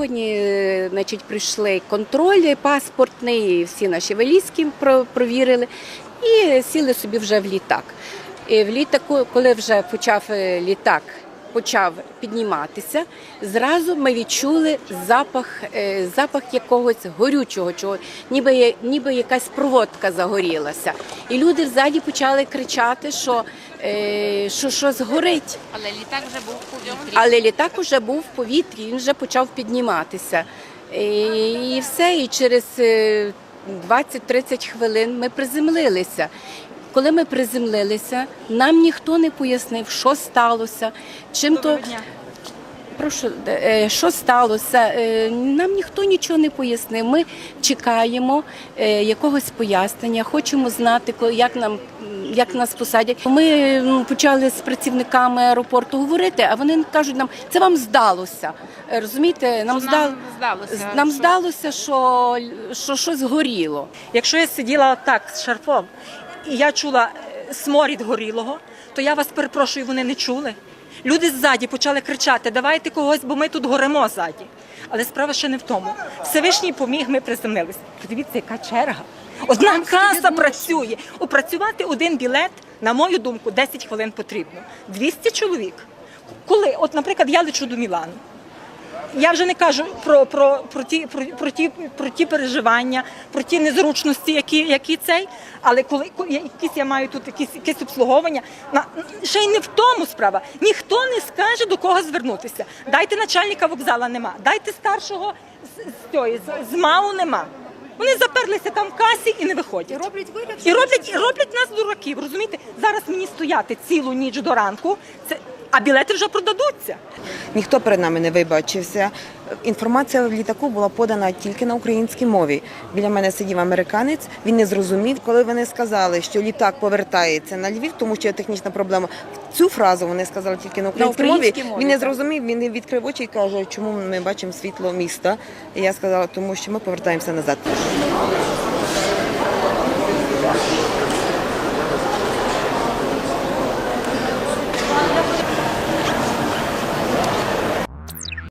Сьогодні е, значить, прийшли контроль паспортний, всі наші валізки про- провірили і сіли собі вже в літак. І в літаку, коли вже почав е, літак почав підніматися, зразу ми відчули запах, е, запах якогось горючого, чого, ніби, ніби якась проводка загорілася. І люди ззаді почали кричати, що, е, що щось горить. Але літак вже був в повітрі. Але літак уже був в повітрі, він вже почав підніматися. І, і все, і через е, 20-30 хвилин ми приземлилися. Коли ми приземлилися, нам ніхто не пояснив, що сталося, чим то. Прошу, е, що сталося? Е, Нам ніхто нічого не пояснив. Ми чекаємо е, якогось пояснення, хочемо знати, як нам як нас посадять. Ми почали з працівниками аеропорту говорити, а вони кажуть нам, це вам здалося. Розумієте, нам, здал- нам здалося, нам що- здалося, що, що щось горіло. Якщо я сиділа так з шарфом і я чула е, сморід горілого, то я вас перепрошую, вони не чули. Люди ззаді почали кричати: давайте когось, бо ми тут горемо ззаді. Але справа ще не в тому. Всевишній поміг, ми приземлилися. Подивіться, яка черга. Одна каса працює. Опрацювати один білет, на мою думку, 10 хвилин потрібно. 200 чоловік. Коли, от, наприклад, я лечу до Мілану. Я вже не кажу про, про, про, ті, про, про, ті, про ті переживання, про ті незручності, які, які цей. Але коли, коли якісь я маю тут якісь, якесь обслуговування, на, ще й не в тому справа. Ніхто не скаже до кого звернутися. Дайте начальника вокзала нема, дайте старшого з, з, цієї, з, з МАУ нема. Вони заперлися там в касі і не виходять. І роблять вигляд. І роблять, і роблять нас дураків. Розумієте? Зараз мені стояти цілу ніч до ранку, це, а білети вже продадуться. Ніхто перед нами не вибачився. Інформація в літаку була подана тільки на українській мові. Біля мене сидів американець. Він не зрозумів, коли вони сказали, що літак повертається на Львів, тому що є технічна проблема. Цю фразу вони сказали тільки на українській, українській мові. мові, Він не зрозумів. Він відкрив очі і каже, чому ми бачимо світло міста. І я сказала, тому що ми повертаємося назад.